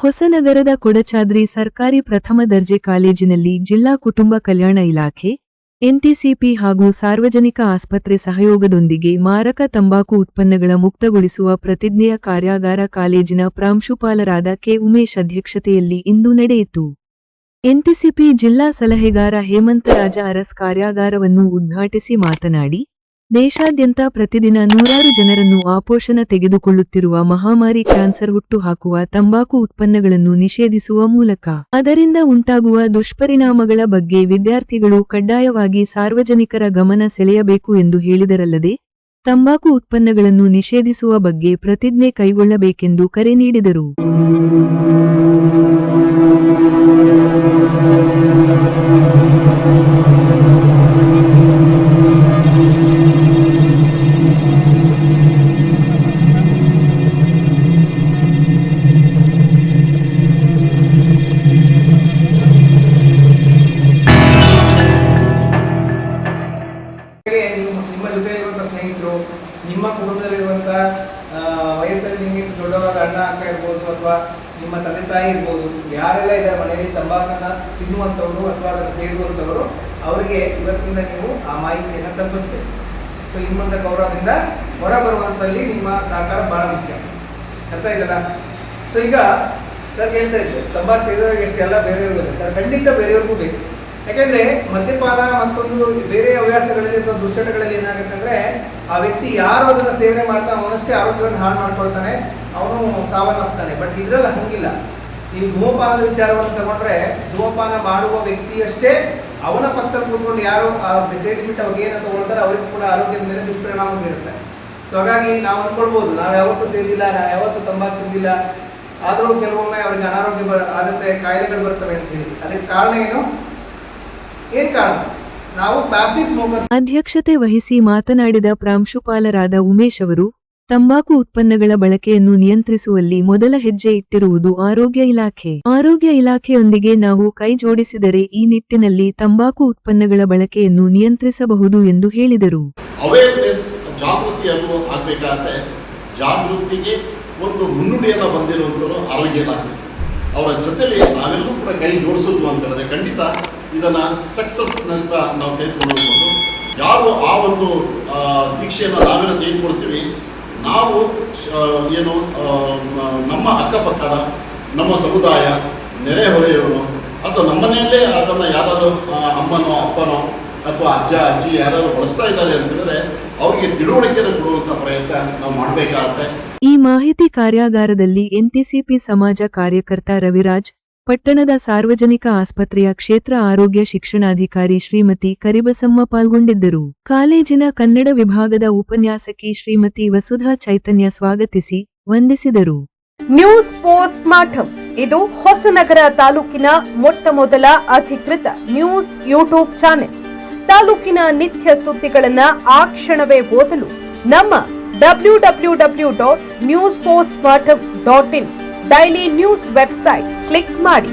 ಹೊಸನಗರದ ಕೊಡಚಾದ್ರಿ ಸರ್ಕಾರಿ ಪ್ರಥಮ ದರ್ಜೆ ಕಾಲೇಜಿನಲ್ಲಿ ಜಿಲ್ಲಾ ಕುಟುಂಬ ಕಲ್ಯಾಣ ಇಲಾಖೆ, ಎನ್ಟಿಸಿಪಿ ಹಾಗೂ ಸಾರ್ವಜನಿಕ ಆಸ್ಪತ್ರೆ ಸಹಯೋಗದೊಂದಿಗೆ ಮಾರಕ ತಂಬಾಕು ಉತ್ಪನ್ನಗಳ ಮುಕ್ತಗೊಳಿಸುವ ಪ್ರತಿಜ್ಞೆಯ ಕಾರ್ಯಾಗಾರ ಕಾಲೇಜಿನ ಪ್ರಾಂಶುಪಾಲರಾದ ಕೆ. ಉಮೇಶ್ ಅಧ್ಯಕ್ಷತೆಯಲ್ಲಿ ಇಂದು ನಡೆಯಿತು. ಎನ್ಟಿಸಿಪಿ ಜಿಲ್ಲಾ ಸಲಹೆಗಾರ ಹೇಮಂತರಾಜ ಅರಸ್ ಕಾರ್ಯಾಗಾರವನ್ನು ಉದ್ಘಾಟಿಸಿ ಮಾತನಾಡಿ ದೇಶಾದ್ಯಂತ ಪ್ರತಿದಿನ ನೂರಾರು ಜನರನ್ನು ಆಪೋಷಣ ತೆಗೆದುಕೊಳ್ಳುತ್ತಿರುವ ಮಹಾಮಾರಿ ಕ್ಯಾನ್ಸರ್ ಹುಟ್ಟುಹಾಕುವ ತಂಬಾಕು ಉತ್ಪನ್ನಗಳನ್ನು ನಿಷೇಧಿಸುವ ಮೂಲಕ. ಅದರಿಂದ ಉಂಟಾಗುವ ದುಷ್ಪರಿಣಾಮಗಳ ಬಗ್ಗೆ ವಿದ್ಯಾರ್ಥಿಗಳು ಕಡ್ಡಾಯವಾಗಿ ಸಾರ್ವಜನಿಕರ ಗಮನ ಸೆಳೆಯಬೇಕು ಎಂದು ಹೇಳಿದರಲ್ಲದೆ, ತಂಬಾಕು ಉತ್ಪನ್ನಗಳನ್ನು ನಿಷೇಧಿಸುವ ಬಗ್ಗೆ ಪ್ರತಿಜ್ಞೆ ಕೈಗೊಳ್ಳಬೇಕೆಂದು ಕರೆ ನೀಡಿದರು. ನಿಮ್ಮ ಕುಟುಂಬದಲ್ಲಿರುವಂಥ ವಯಸ್ಸಲ್ಲಿ ನಿಮಗೆ ದೊಡ್ಡವಾದ ಅಣ್ಣ, ಅಕ್ಕ ಇರ್ಬೋದು ಅಥವಾ ನಿಮ್ಮ ತಂದೆ ತಾಯಿ ಇರ್ಬೋದು, ಯಾರೆಲ್ಲ ಇದ್ದಾರೆ ಮನೆಯಲ್ಲಿ ತಂಬಾಕನ್ನ ತಿನ್ನುವಂಥವ್ರು ಅಥವಾ ಅದನ್ನು ಸೇರುವಂಥವರು ಅವರಿಗೆ ಇವತ್ತಿಂದ ನೀವು ಆ ಮಾಹಿತಿಯನ್ನು ತಲುಪಿಸ್ಬೇಕು. ಸೊ ನಿಮ್ಮಂಥ ಗೌರವದಿಂದ ಹೊರ ಬರುವಂಥಲ್ಲಿ ನಿಮ್ಮ ಸಹಕಾರ ಬಹಳ ಮುಖ್ಯ. ಅರ್ಥ ಇದಲ್ಲ ಸೊ ಈಗ ಸರ್ ಹೇಳ್ತಾ ಇದ್ರು, ತಂಬಾಕು ಸೇರಿದವರಿಗೆ ಎಷ್ಟೆಲ್ಲ ಬೇರೆಯವ್ರಿಗೂ ಖಂಡಿತ ಬೇರೆಯವ್ರಿಗೂ ಬೇಕು. ಯಾಕೆಂದ್ರೆ ಮದ್ಯಪಾನ ಮತ್ತೊಂದು ಬೇರೆ ಹವ್ಯಾಸಗಳಲ್ಲಿ ಅಥವಾ ದುಶ್ಚಟಗಳಲ್ಲಿ ಏನಾಗುತ್ತೆ ಅಂದ್ರೆ ಆ ವ್ಯಕ್ತಿ ಯಾರು ಅದನ್ನ ಸೇವನೆ ಮಾಡ್ತಾನೆ ಅವನಷ್ಟೇ ಆರೋಗ್ಯವನ್ನು ಹಾಳು ಮಾಡ್ಕೊಳ್ತಾನೆ, ಅವನು ಸಾವನ್ನಪ್ತಾನೆ. ಬಟ್ ಇದ್ರಲ್ಲಿ ಹಂಗಿಲ್ಲ. ನೀವು ಧೂಮಪಾನದ ವಿಚಾರವನ್ನು ತಗೊಂಡ್ರೆ ಧೂಮಪಾನ ಮಾಡುವ ವ್ಯಕ್ತಿಯಷ್ಟೇ ಅವನ ಪಕ್ಕದಲ್ಲಿ ಕೂತ್ಕೊಂಡು ಯಾರು ಆ ಸೇರಿಬಿಟ್ಟು ಅವಾಗ ಏನಂತ ತಗೊಳ್ತಾರೆ, ಅವ್ರಿಗೂ ಕೂಡ ಆರೋಗ್ಯದ ಮೇಲೆ ದುಷ್ಪರಿಣಾಮ ಬೀರುತ್ತೆ. ಸೊ ಹಾಗಾಗಿ ನಾವು ಅಂದ್ಕೊಳ್ಬೋದು ನಾವು ಯಾವತ್ತೂ ಸೇರಿಲ್ಲ ನಾವು ಯಾವತ್ತೂ ತಂಬಾಕು ತಿಂದಿಲ್ಲ. ಆದರೂ ಕೆಲವೊಮ್ಮೆ ಅವ್ರಿಗೆ ಅನಾರೋಗ್ಯ ಆಗುತ್ತೆ, ಕಾಯಿಲೆಗಳು ಬರ್ತವೆ ಅಂತ ಹೇಳಿ. ಅದಕ್ಕೆ ಕಾರಣ ಏನು? ಏನ್ ಕಾರಣ? ನಾವು ಪ್ಯಾಸಿವ್ ಸ್ಮೋಕರ್ ಅಧ್ಯಕ್ಷತೆ ವಹಿಸಿ ಮಾತನಾಡಿದ ಪ್ರಾಂಶುಪಾಲರಾದ ಉಮೇಶ್ ಅವರು ತಂಬಾಕು ಉತ್ಪನ್ನಗಳ ಬಳಕೆಯನ್ನು ನಿಯಂತ್ರಿಸುವಲ್ಲಿ ಮೊದಲ ಹೆಜ್ಜೆ ಇಟ್ಟಿರುವುದು ಆರೋಗ್ಯ ಇಲಾಖೆ. ಆರೋಗ್ಯ ಇಲಾಖೆಯೊಂದಿಗೆ ನಾವು ಕೈ ಜೋಡಿಸಿದರೆ ಈ ನಿಟ್ಟಿನಲ್ಲಿ ತಂಬಾಕು ಉತ್ಪನ್ನಗಳ ಬಳಕೆಯನ್ನು ನಿಯಂತ್ರಿಸಬಹುದು ಎಂದು ಹೇಳಿದರು. ಅವೇರ್ನೆಸ್ ಜಾಗೃತಿ ಆಗಬೇಕಾದ್ರೆ ಜಾಗೃತಿಗೆ ಒಂದು ಮುನ್ನುಡಿಯನ್ನು ಬಂದಿರುವಂಥವ್ರು ಆರೋಗ್ಯ ಇಲಾಖೆ. ಅವರ ಜೊತೆಲಿ ನಾವೆಲ್ಲರೂ ಕೂಡ ಕೈ ಜೋಡಿಸುದು ಅಂತ ಹೇಳಿದ್ರೆ ಖಂಡಿತ ಇದನ್ನು ಸಕ್ಸಸ್ ಅಂತ ನಾವು ತೆಗೆದುಕೊಂಡು ಯಾರು ಆ ಒಂದು ದೀಕ್ಷೆಯನ್ನು ನಾವೆಲ್ಲ ತೆಗೆದುಕೊಳ್ತೀವಿ? ನಾವು ಏನು ನಮ್ಮ ಅಕ್ಕಪಕ್ಕದ ನಮ್ಮ ಸಮುದಾಯ ನೆರೆಹೊರೆಯವರು ಅಥವಾ ನಮ್ಮನೆಯಲ್ಲೇ ಅದನ್ನು ಯಾರಾದರೂ ಅಮ್ಮನೋ, ಅಪ್ಪನೋ, ಅಥವಾ ಅಜ್ಜ, ಅಜ್ಜಿ ಯಾರು ಬಳಸ್ತಾ ಇದ್ದಾರೆ ಅಂತಂದರೆ ಅವರಿಗೆ ತಿಳುವಳಿಕೆಯನ್ನು ಕೊಡುವಂಥ ಪ್ರಯತ್ನ ನಾವು ಮಾಡಬೇಕಾಗತ್ತೆ. ಈ ಮಾಹಿತಿ ಕಾರ್ಯಾಗಾರದಲ್ಲಿ ಎನ್ಟಿಸಿಪಿ ಸಮಾಜ ಕಾರ್ಯಕರ್ತ ರವಿರಾಜ್ ಪಟ್ಟಣದ ಸಾರ್ವಜನಿಕ ಆಸ್ಪತ್ರೆಯ ಕ್ಷೇತ್ರ ಆರೋಗ್ಯ ಶಿಕ್ಷಣಾಧಿಕಾರಿ ಶ್ರೀಮತಿ ಕರಿಬಸಮ್ಮ ಪಾಲ್ಗೊಂಡಿದ್ದರು. ಕಾಲೇಜಿನ ಕನ್ನಡ ವಿಭಾಗದ ಉಪನ್ಯಾಸಕಿ ಶ್ರೀಮತಿ ವಸುಧಾ ಚೈತನ್ಯ ಸ್ವಾಗತಿಸಿ ವಂದಿಸಿದರು. ನ್ಯೂಸ್ ಪೋಸ್ಟ್ ಮಾಠಂ ಇದು ಹೊಸನಗರ ತಾಲೂಕಿನ ಮೊಟ್ಟ ಮೊದಲ ಅಧಿಕೃತ ನ್ಯೂಸ್ ಯೂಟ್ಯೂಬ್ ಚಾನೆಲ್. ತಾಲೂಕಿನ ನಿತ್ಯ ಸುದ್ದಿಗಳನ್ನ ಆ ಕ್ಷಣವೇ ಓದಲು ನಮ್ಮ W W W dot news post ಮಾಠಂ dot in. Daily news website click ಮಾಡಿ.